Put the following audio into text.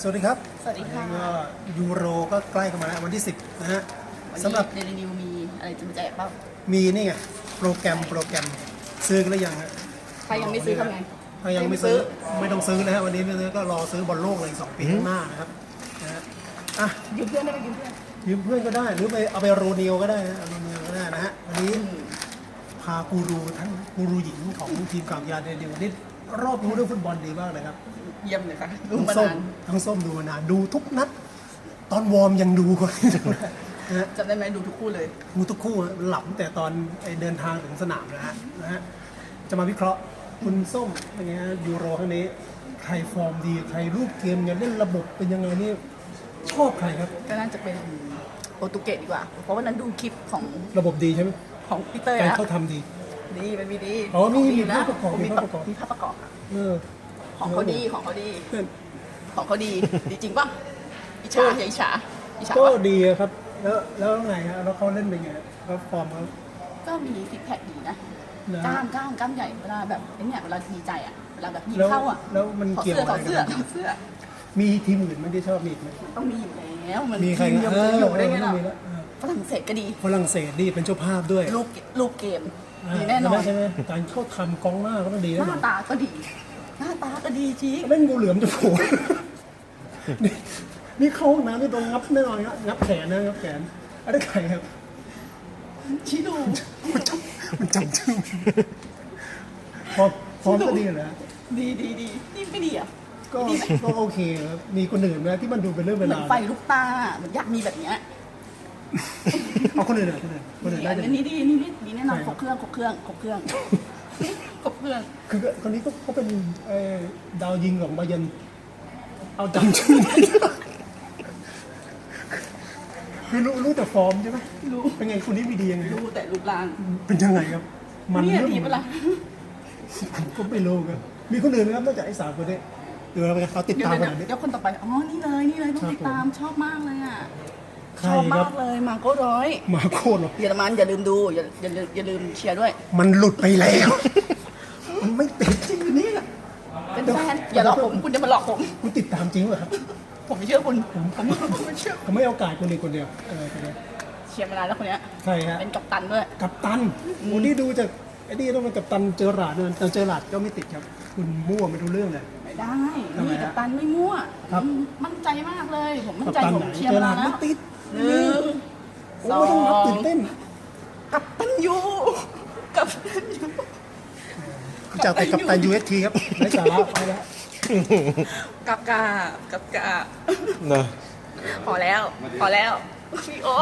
สวัสดีครับสวัสดีค่ะ ก็ยูโรก็ใกล้เข้ามาแล้ววันที่ 10 นะฮะวันสำหรับนี้เดลินิวมีอะไรจะมาแจกเปล่ามีนี่ไงโปรแกรมโปรแกรมซื้อกันหรือยังฮะใครยังไม่ซื้อทำไง ถ้ายังไม่ซื้อไม่ต้องซื้อนะฮะวันนี้ไม่ซื้อก็รอซื้อบอลโลกเลยสองปีข้างหน้านะครับนะฮะอะยืมเพื่อนได้ไหมยืมเพื่อนยืมเพื่อนก็ได้หรือไปเอาไปโรเนียวก็ได้นะเอาโรเนียวก็ได้นะฮะวันนี้พากูรูท่านกูรูหญิงของทีมข่าวยาเดลิวนี่ รอบรู้เรื่องฟุตบอลดีมากเลยครับเยี่ยมเลยค่ะดูทั้งมาส้มนานทั้งส้มดูมานานดูทุกนัด ตอนวอร์มยังดูก่อนนะฮะ จำได้ไหมดูทุกคู่เลยดูทุกคู่อะหลับตั้งแต่ตอนไอ้เดินทางถึงสนามนะฮะนะฮะจะมาวิเคราะห์คุณส้มเป็นไงฮะยูโรครั้งนี้ ใครฟอร์มดี ใครรูปเกมยังเล่นระบบเป็นยังไงนี่ชอบใครครับ ก็น่าจะเป็นโปรตุเกสดีกว่า เพราะวันนั้นดูคลิปของระบบดีใช่ไหมของพีเตอร์การอะเขาทำดี ดีมันมีดีอ๋อมีมีดีนภาพประกอบมีมีภาพประกอบมีภาพประกอบค่ะเออของเขาดีของเขาดีเพื่อนของเขาดีดีจริงป่ะอิจฉาอย่าอิจฉาอิจฉาก็ปะดีอะครับ แล้วแล้วไงฮะแล้วเขาเล่นเป็นไงแล้วฟอร์มเขาก็มีซิกแพคดีนะนะกล้ามกล้ามกล้ามใหญ่เวลาแบบไอ้เนี่ยเวลาดีใจอะเวลาแบบยิงแล้วเข้าอะแล้วมันถอดเกี่ยวเสื้ออะถไรอดกัเสื้อนถอดเสื้อ มีทีมอื่นไหมันที่ชอบมีอีกไหมต้องมีอยู่แล้วมันมีใครทีมเดียวเอจะออยู่ได้ไงเออต้ล่ะองมีแล้วเออฝรั่งเศสก็ดีฝรั่งเศสนี่เป็นเจ้าภาพด้วยลูกลูกเกม ดีแน่นอนใช่ไหมการเข้าทำกองหน้าก็ต้องดีหแน่นน้าอนตาก็ดี หน้าตาก็ดีจริงเล่นงูเหลือมจะโผล่นี่นี่เข้าห้องน้ำนี่ตรงงับแน่นอนครับงับแขนนะงับแขนอะไรใครครับชิดูมันจำมันจำชื่อพอพร้อมก็ดีเหรอดีดีดีนี่ไม่ดีอะก็ก็โอเคครับมีคนอื่นไหมที่มันดูเป็นเรื่องเหเวมือลานไฟลุกตาเหมือนอยากมีแบบเนี้ย เอาคนอื่นเหรอคนอื่นคนอื่นได้อัจะนนี้ดีนี่นี่ดีแน่นอนใช่ครบเครื่องครบเครื่องครบเครื่องครบเครื่อง คือคนนี้ก็เขาเป็นเอ่อดาวยิงของบาเยร์นเอาจำชื่อไม่ได้คือรู้รู้แต่ฟอร์มใช่ไหมรู้ เป็นไงคนนี้มีดียังไงรู้แต่รูปร่างเป็นยังไงครับ มันเนี่ยเรื่องดีเปะล่าผมก็ไม่รู้ครับมีคนอื่นไหมครับนอกจากไอ้สามคนนี้เดี๋ยวเราไปเขาติดเดี๋ยวตามขเดี๋ยวนาดนี้เดี๋ยวคนต่อไป อ๋อ นี่เลย นี่เลยต้องครับติดตาม ชอบมากเลยอะ ใครชอบครัมาบ กเลยมาโก้ร้อยมาโคตรหรอเยอรมันอย่าลืมดูอย่าอย่าลืมอย่าลืมเชียร์ด้วย มันหลุดไปแล้ว มันไม่ติดจริงนี่เป็นแฟนอย่าหลอกผมคุณจะมาหลอกผม คุณติดตามจริงเหรอครับผมไม่เชื่อคุณผมผมไม่เชื่อผมไม่เอากาดคนเดียวคนเดียวเออคนเดียวเชียร์มานานแล้วคนเนี้ยใครฮะเป็นกัปตันด้วย กัปตันโอ้นี่ดูจาก ไอ้นี่ต้องเป็นกัปตันเจอราร์ดด้วยแต่เจอราร์ดก็ไม่ติดครับ คุณมั่วไม่รู้เรื่องเลย ไม่ได้ทำไมนี่ฮะกัปตันไม่มั่วครับอืมมั่นใจมากเลย ผมมั่นกัปใจตันผมไหนเชียร์เจอมาราร์ดแล้ไม่วติดหนึ่งโอ้ไม่ต้องนับตื่นเต้นกัปตันยูกัปตันยูจากแต่กัปตัน UST ครับไร้สาระไปแล้วกับกากับกาเนอะพอแล้ว พอแล้วพี่โอ